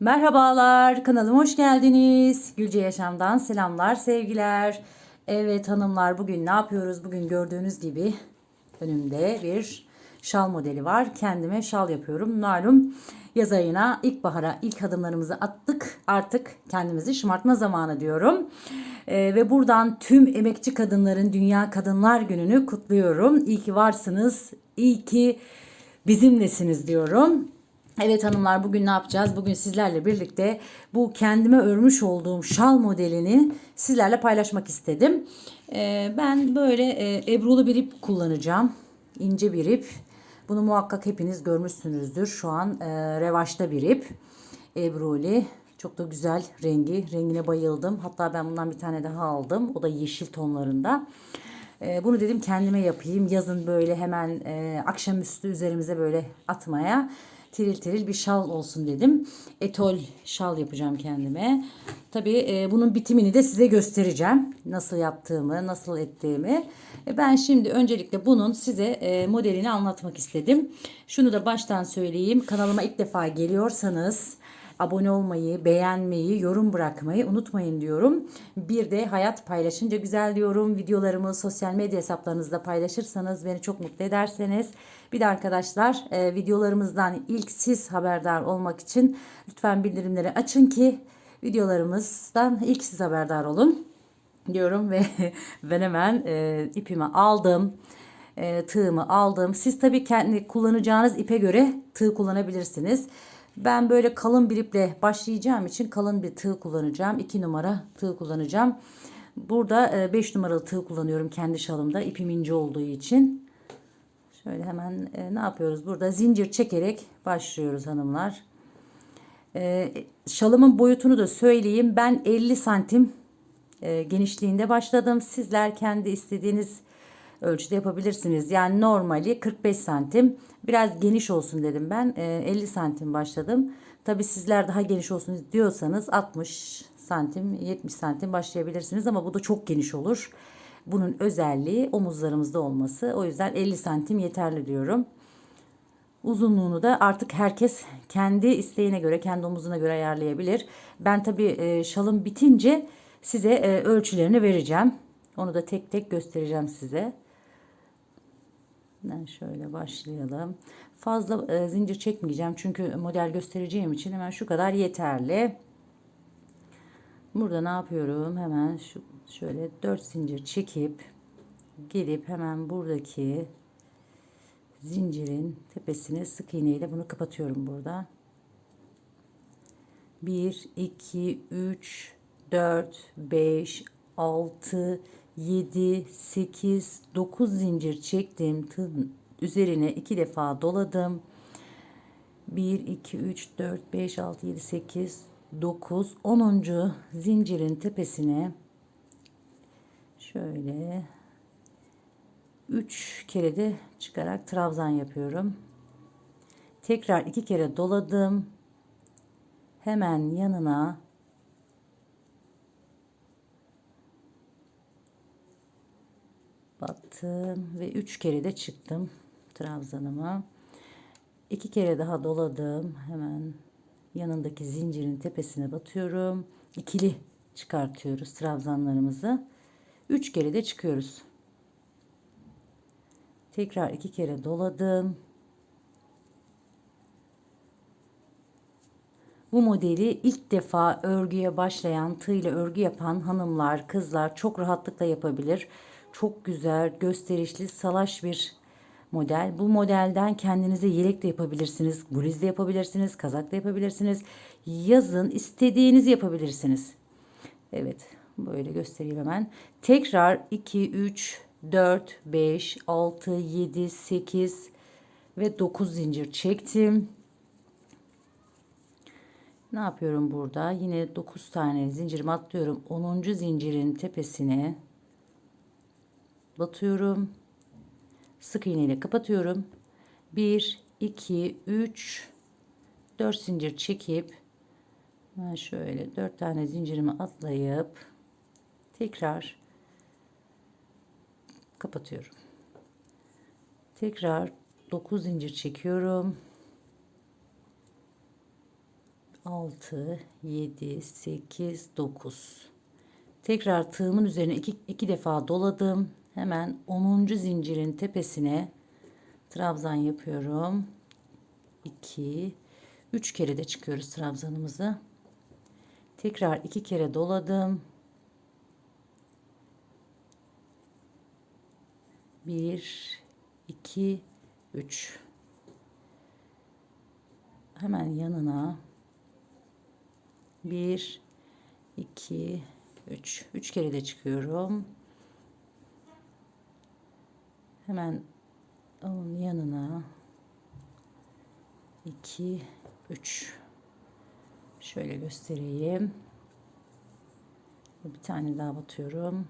Merhabalar, kanalıma hoş geldiniz. Gülce Yaşam'dan selamlar, sevgiler. Evet hanımlar bugün ne yapıyoruz? Bugün gördüğünüz gibi önümde bir şal modeli var. Kendime şal yapıyorum. Malum yaz ayına, ilkbahara ilk adımlarımızı attık. Artık kendimizi şımartma zamanı diyorum. Ee, ve buradan tüm emekçi kadınların Dünya Kadınlar Günü'nü kutluyorum. İyi ki varsınız. İyi ki bizimlesiniz diyorum. Evet hanımlar bugün ne yapacağız? Bugün sizlerle birlikte bu kendime örmüş olduğum şal modelini sizlerle paylaşmak istedim. Ee, ben böyle e, ebrulu bir ip kullanacağım. İnce bir ip. Bunu muhakkak hepiniz görmüşsünüzdür. Şu an e, revaçta bir ip. Ebruli. Çok da güzel rengi. Rengine bayıldım. Hatta ben bundan bir tane daha aldım. O da yeşil tonlarında. Ee, bunu dedim kendime yapayım. Yazın böyle hemen e, akşamüstü üzerimize böyle atmaya tiril tiril bir şal olsun dedim. Etol şal yapacağım kendime. Tabii e, bunun bitimini de size göstereceğim. Nasıl yaptığımı, nasıl ettiğimi. E, ben şimdi öncelikle bunun size e, modelini anlatmak istedim. Şunu da baştan söyleyeyim. Kanalıma ilk defa geliyorsanız abone olmayı, beğenmeyi, yorum bırakmayı unutmayın diyorum. Bir de hayat paylaşınca güzel diyorum. Videolarımı sosyal medya hesaplarınızda paylaşırsanız beni çok mutlu ederseniz. Bir de arkadaşlar e, videolarımızdan ilk siz haberdar olmak için lütfen bildirimleri açın ki videolarımızdan ilk siz haberdar olun diyorum ve ben hemen e, ipimi aldım. E, tığımı aldım. Siz tabii kendi kullanacağınız ipe göre tığ kullanabilirsiniz. Ben böyle kalın bir iple başlayacağım için kalın bir tığ kullanacağım. 2 numara tığ kullanacağım. Burada 5 numaralı tığ kullanıyorum kendi şalımda. İpim ince olduğu için. Şöyle hemen e, ne yapıyoruz? Burada zincir çekerek başlıyoruz hanımlar. E, şalımın boyutunu da söyleyeyim. Ben 50 santim e, genişliğinde başladım. Sizler kendi istediğiniz ölçüde yapabilirsiniz. Yani normali 45 santim. Biraz geniş olsun dedim ben. E, 50 santim başladım. Tabi sizler daha geniş olsun diyorsanız 60 santim 70 santim başlayabilirsiniz ama bu da çok geniş olur. Bunun özelliği omuzlarımızda olması. O yüzden 50 santim yeterli diyorum. Uzunluğunu da artık herkes kendi isteğine göre, kendi omuzuna göre ayarlayabilir. Ben tabii e, şalım bitince size e, ölçülerini vereceğim. Onu da tek tek göstereceğim size. Şöyle başlayalım. Fazla e, zincir çekmeyeceğim çünkü model göstereceğim için hemen şu kadar yeterli. Burada ne yapıyorum? Hemen şu şöyle 4 zincir çekip gelip hemen buradaki zincirin tepesini sık iğneyle bunu kapatıyorum burada. 1 2 3 4 5 6 7 8 9 zincir çektim. Üzerine iki defa doladım. 1 2 3 4 5 6 7 8 9 10. zincirin tepesine şöyle 3 kere de çıkarak trabzan yapıyorum. Tekrar iki kere doladım. Hemen yanına battım ve üç kere de çıktım trabzanıma. İki kere daha doladım. Hemen yanındaki zincirin tepesine batıyorum. İkili çıkartıyoruz trabzanlarımızı. Üç kere de çıkıyoruz. Tekrar iki kere doladım. Bu modeli ilk defa örgüye başlayan, tığ ile örgü yapan hanımlar, kızlar çok rahatlıkla yapabilir. Çok güzel, gösterişli, salaş bir model. Bu modelden kendinize yelek de yapabilirsiniz, bluz de yapabilirsiniz, kazak da yapabilirsiniz. Yazın istediğinizi yapabilirsiniz. Evet, böyle göstereyim hemen. Tekrar 2, 3, 4, 5, 6, 7, 8 ve 9 zincir çektim. Ne yapıyorum burada? Yine 9 tane zincirimi atlıyorum. 10. zincirin tepesine batıyorum. Sık iğne ile kapatıyorum. 1 2 3 4 zincir çekip ben şöyle 4 tane zincirimi atlayıp tekrar kapatıyorum. Tekrar 9 zincir çekiyorum. 6, 7, 8, 9. Tekrar tığımın üzerine iki, iki defa doladım. Hemen 10. zincirin tepesine trabzan yapıyorum. 2, 3 kere de çıkıyoruz trabzanımızı. Tekrar iki kere doladım. 1, 2, 3. Hemen yanına 1, 2, 3. 3 kere de çıkıyorum. Hemen onun yanına 2, 3. Şöyle göstereyim. Bir tane daha batıyorum.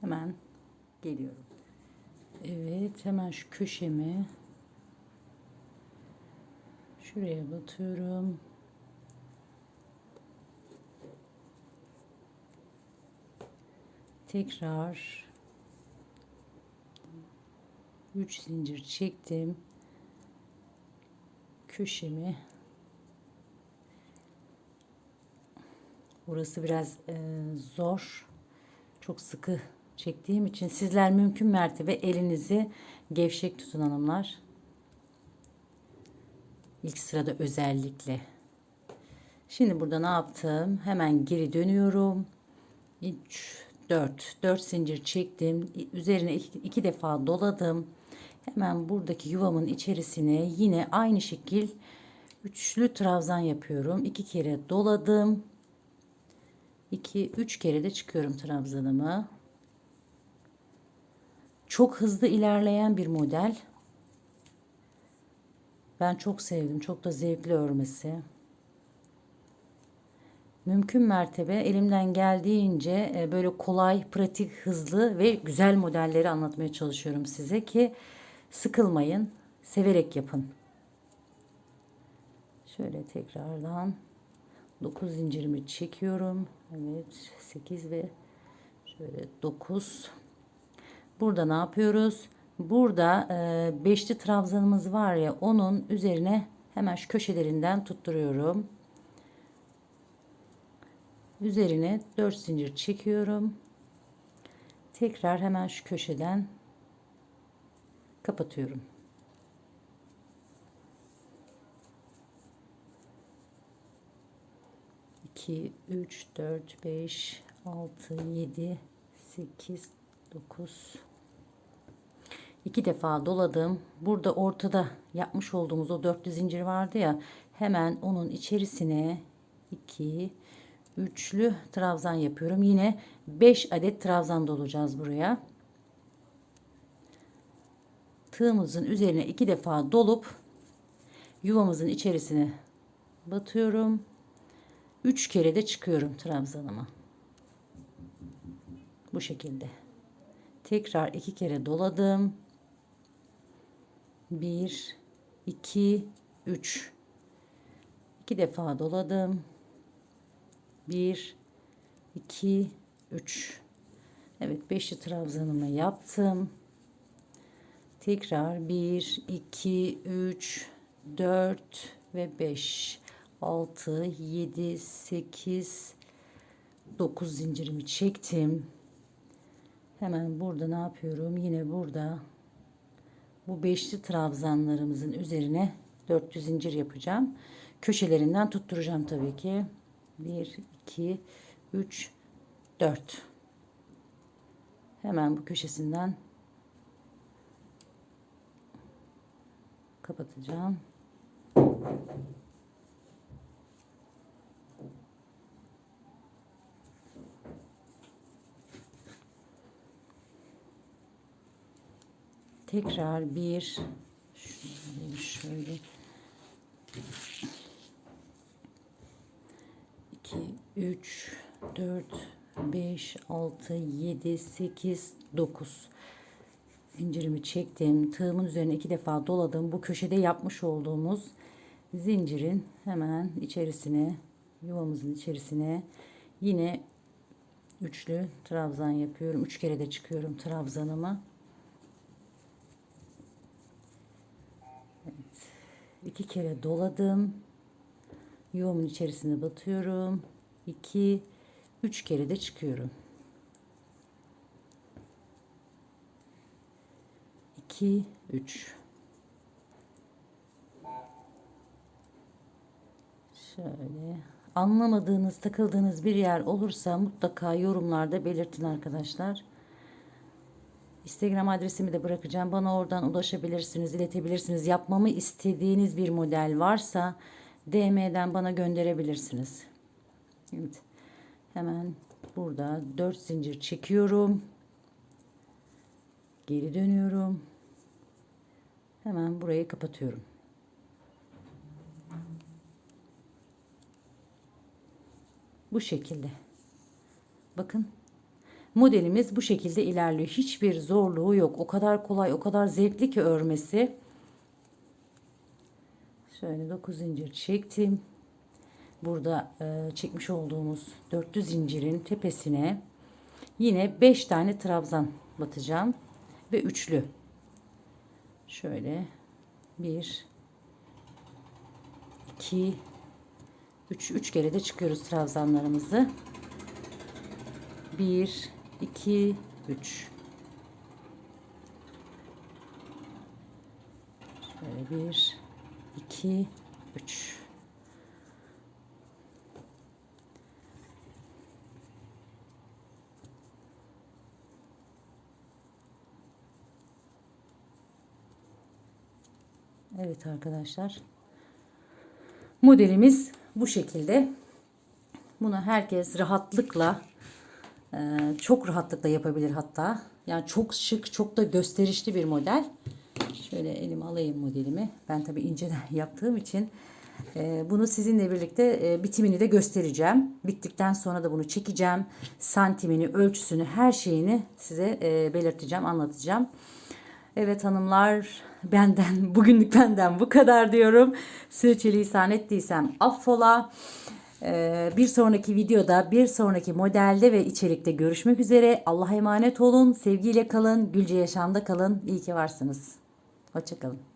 Hemen geliyorum. Evet, hemen şu köşemi şuraya batıyorum. Tekrar 3 zincir çektim. Köşemi Burası biraz e, zor. Çok sıkı çektiğim için sizler mümkün mertebe elinizi gevşek tutun hanımlar. İlk sırada özellikle. Şimdi burada ne yaptım? Hemen geri dönüyorum. 3 4 4 zincir çektim. Üzerine iki, defa doladım. Hemen buradaki yuvamın içerisine yine aynı şekil üçlü trabzan yapıyorum. iki kere doladım. 2 3 kere de çıkıyorum trabzanımı. Çok hızlı ilerleyen bir model. Ben çok sevdim. Çok da zevkli örmesi. Mümkün mertebe elimden geldiğince e, böyle kolay, pratik, hızlı ve güzel modelleri anlatmaya çalışıyorum size ki sıkılmayın, severek yapın. Şöyle tekrardan 9 zincirimi çekiyorum. Evet, 8 ve şöyle 9 Burada ne yapıyoruz? Burada e, beşli trabzanımız var ya onun üzerine hemen şu köşelerinden tutturuyorum. Üzerine 4 zincir çekiyorum. Tekrar hemen şu köşeden kapatıyorum. İki, üç, dört, beş, altı, yedi, sekiz, 9 iki defa doladım. Burada ortada yapmış olduğumuz o dörtlü zincir vardı ya hemen onun içerisine 2 üçlü trabzan yapıyorum. Yine 5 adet trabzan dolacağız buraya. Tığımızın üzerine iki defa dolup yuvamızın içerisine batıyorum. 3 kere de çıkıyorum trabzanıma. Bu şekilde. Tekrar iki kere doladım. 1 2 3 iki defa doladım. 1 2 3 Evet beşli trabzanımı yaptım. Tekrar 1 2 3 4 ve 5 6 7 8 9 zincirimi çektim. Hemen burada ne yapıyorum? Yine burada bu beşli trabzanlarımızın üzerine 400 zincir yapacağım. Köşelerinden tutturacağım tabii ki. 1 2 3 4 Hemen bu köşesinden kapatacağım. Tekrar bir şöyle iki üç dört beş altı yedi sekiz dokuz zincirimi çektim tığımın üzerine iki defa doladım bu köşede yapmış olduğumuz zincirin hemen içerisine yuvamızın içerisine yine üçlü trabzan yapıyorum. Üç kere de çıkıyorum trabzanıma. İki kere doladım. Yuvamın içerisine batıyorum. 2 3 kere de çıkıyorum. 2 3 Şöyle anlamadığınız, takıldığınız bir yer olursa mutlaka yorumlarda belirtin arkadaşlar. Instagram adresimi de bırakacağım. Bana oradan ulaşabilirsiniz, iletebilirsiniz. Yapmamı istediğiniz bir model varsa DM'den bana gönderebilirsiniz. Evet. Hemen burada 4 zincir çekiyorum. Geri dönüyorum. Hemen burayı kapatıyorum. Bu şekilde. Bakın. Modelimiz bu şekilde ilerliyor. Hiçbir zorluğu yok. O kadar kolay, o kadar zevkli ki örmesi. Şöyle 9 zincir çektim. Burada e, çekmiş olduğumuz dörtlü zincirin tepesine yine 5 tane trabzan batacağım ve üçlü. Şöyle 1 2 3 3 kere de çıkıyoruz trabzanlarımızı. 1 2 3 Şöyle 1 2 3 Evet arkadaşlar. Modelimiz bu şekilde. Bunu herkes rahatlıkla çok rahatlıkla yapabilir hatta. Yani çok şık, çok da gösterişli bir model. Şöyle elime alayım modelimi. Ben tabi inceden yaptığım için e, bunu sizinle birlikte e, bitimini de göstereceğim. Bittikten sonra da bunu çekeceğim. Santimini, ölçüsünü, her şeyini size belirteceğim, anlatacağım. Evet hanımlar benden bugünlük benden bu kadar diyorum. Sürçülisan ettiysem affola. Ee, bir sonraki videoda bir sonraki modelde ve içerikte görüşmek üzere. Allah'a emanet olun. Sevgiyle kalın. Gülce yaşamda kalın. İyi ki varsınız. Hoşçakalın.